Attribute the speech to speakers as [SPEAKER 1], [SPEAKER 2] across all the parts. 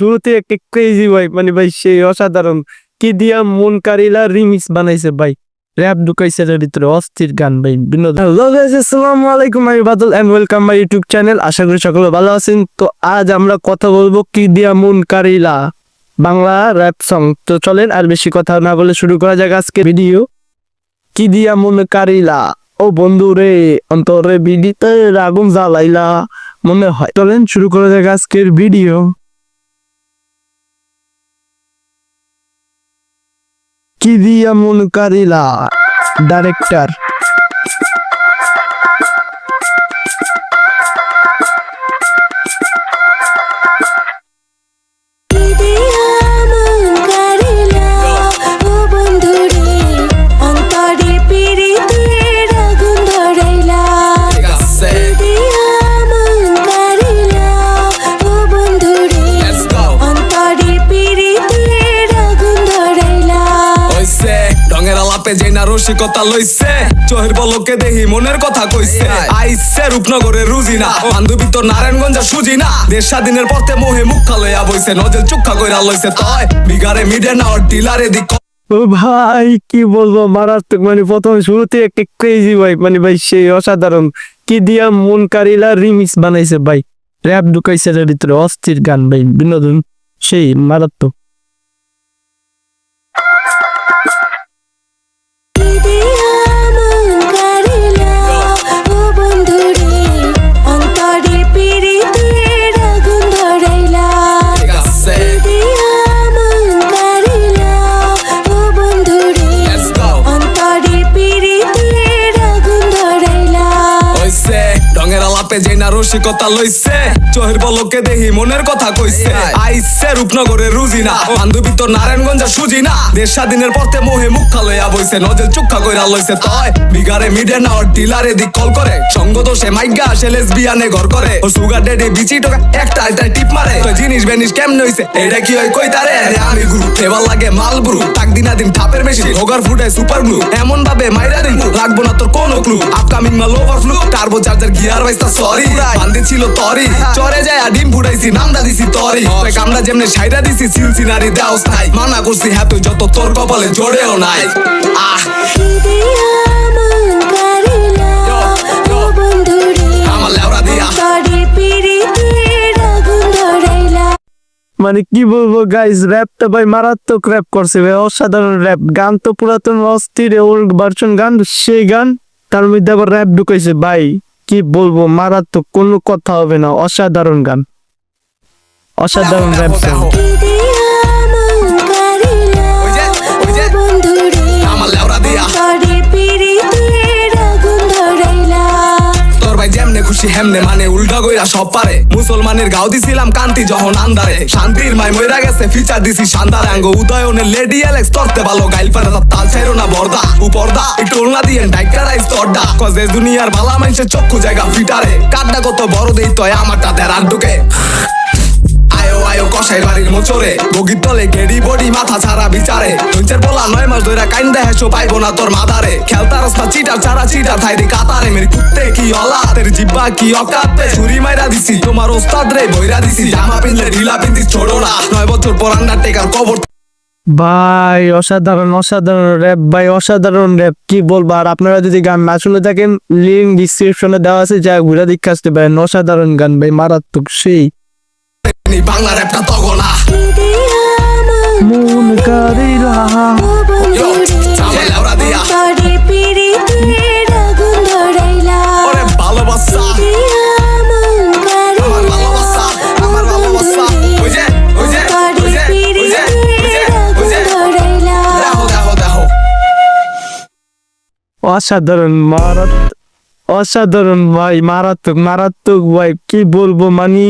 [SPEAKER 1] শুরুতে একটা ক্রেজি ভাই মানে ভাই সেই অসাধারণ। কি দিয়া মন কারিলা রিমিক্স বানাইছে ভাই। র্যাপ ঢুকাইছে এটার ভিতরে, অস্থির গান ভাই, বিনোদন। হ্যালো গাইস আসসালামু আলাইকুম, আমি Badal and welcome my YouTube channel আশা করি সকলে ভালো আছেন। তো আজ আমরা কথা বলব কি দিয়া মন কারিলা, বাংলা র্যাপ সং তো চলেন আর বেশি কথা না বলে শুরু করা যাক আজকে ভিডিও কি দিয়া মন কারিলা, ও বন্ধু রে, অন্তরে বিডিতে আগুন জ্বালাইলা, মনে হয়। চলেন শুরু করা যাক আজকের ভিডিও কি মুনকারিলা মন কারিলা? ডাইরেক্টর
[SPEAKER 2] আলাপে যেই না রসিকতা লইছে চোহের বলকে দেহি মনের কথা কইছে। আইছে রূপনগরের রুজিনা বান্ধবী তো নারায়ণগঞ্জের সুজিনা। দেশ স্বাধীনের পথে মোহে মুখা লইয়া বইছে নজল চুক্কা কইরা লইছে তয়। বিগারে মিডিয়া না ওর ডিলারে দিক
[SPEAKER 1] ও ভাই কি বলব মারাত্মক মানে প্রথম শুরুতে একটা ক্রেজি ভাই মানে ভাই সেই অসাধারণ। কি দিয়া মন কারিলা রিমিক্স বানাইছে ভাই। র্যাপ ঢুকাইছে এটার ভিতরে অস্থির গান ভাই বিনোদন সেই মারাত্মক।
[SPEAKER 2] আলাপে যেই না রসিকতা লইছে চোহের বলকে দেহি মনের কথা কইছে। আইছে রূপনগরের রুজিনা বান্ধবী তো নারায়ণগঞ্জের সুজিনা দেশ স্বাধীনের পথে মোহে মুখা লইয়া বইছে নজল চুক্কা কইরা লইছে তয়। বিগারে মিডে না ওর ডিলারে দিক কল করে। সঙ্গ দোষে মাইগা সে লেসবিয়ানে ঘর করে। ও সুগার ডেডে বিচি টোকা একটা একটা টিপ মারে। তো জিনিস বেনিস কেমনে হইছে এটা কি হয় কই তারে আরে আমি গুরু এবার লাগে মাল বুরু তাক দিনা দিন থাপের মেশিন হোগার ফুটে সুপার গ্লু এমন ভাবে মাইরা দিন লাগবো না তোর কোনো ক্লু আপকামিং মাল ওভারফ্লু টার্বো চার্জার গিয়ার বাইস্তা সরি বান্ধে ছিল তরি। চরে যায় আর ডিম ফুটাইছি নামটা দিছি তরি। তুই কামড়া যেমনে সাইরা দিছি সিলসিনারি দাওস নাই। মানা করছি হ্যাঁ তুই যত তোর কপালে জোরেও নাই। আহ।
[SPEAKER 1] মানে কি বলব গাইজ র্যাপটা ভাই মারাত্মক র্যাপ করছে ভাই অসাধারণ র্যাপ গান তো পুরাতন অস্থির ওর ভার্সন গান সেই গান তার মধ্যে আবার র্যাপ ঢুকাইছে ভাই। কি বলব, মারাত্মক, কোনো কথা হবে না। অসাধারণ গান। অসাধারণ র্যাপ সং
[SPEAKER 2] খুশি, হেমনে মানে উল্টা কইরা সব পারে। মুসলমানের গাও দিছিলাম কান্তি যখন আন্দারে শান্তির মাই মইরা গেছে, ফিচার দিছি শান্তার আঙ্গ উদয়নের লেডি অ্যালেক্স তরতে ভালো গাইল পারে তাল ছাইরো না বর্দা। উপর্দা একটু ওলনা দিয়ে ডাইকা রাইস তরডা। কজে দুনিয়ার ভালা মানুষের চক্ষু জায়গা ফিটারে। কাটটা কত বড় দেই তয় আমারটা দেড়ার ঢুকে। আয়ো আয়ো কষাই বাড়ির মোচরে। বগির তলে গেড়ি, বডি, মাথা ছাড়া বিচারে। লঞ্চের বলা নয় মাস ধরে কাইন দেহে শো পাইবো না তোর মাদারে। খেলতা রাস্তা, চিটার ছাড়া চিটার থাই দি কাতারে। মেরি কুত্তে কি অলা তের জিব্বা, কি অকাতে। ছুরি মাইরা দিছি, তোমার ওস্তাদ রে, বইরা দিছি। জামা পিনলে ঢিলা পিন্দিস ছোড়ো না। নয় বছর পর আন্ডারটেকার কবর
[SPEAKER 1] ভাই, অসাধারণ অসাধারণ র্যাপ, ভাই, অসাধারণ র্যাপ। কি বলব? আর আপনারা যদি গান না শুনে থাকেন লিঙ্ক ডিসক্রিপশনে দেওয়া আছে, যা ঘুরে দেখে আসতে পারেন। অসাধারণ গান, ভাই, মারাত্মক, সেই
[SPEAKER 2] নি বাংলা র্যাপটা তগো না
[SPEAKER 1] মন
[SPEAKER 2] দিয়া। দেখো
[SPEAKER 1] অসাধারণ মারাত অসাধারণ ভাই মারাত্মক মারাত্মক ভাই কি বলব মানে?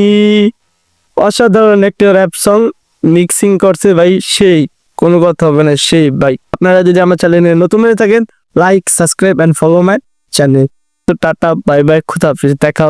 [SPEAKER 1] অসাধারণ একটা র্যাপ সং মিক্সিং করছে ভাই, সেই, কোনো কথা হবে না, সেই ভাই। আপনারা যদি আমার চ্যানেলে নতুন হয়ে থাকেন like subscribe and follow my channel তো টাটা বাই বাই খুদা হাফিজ, দেখা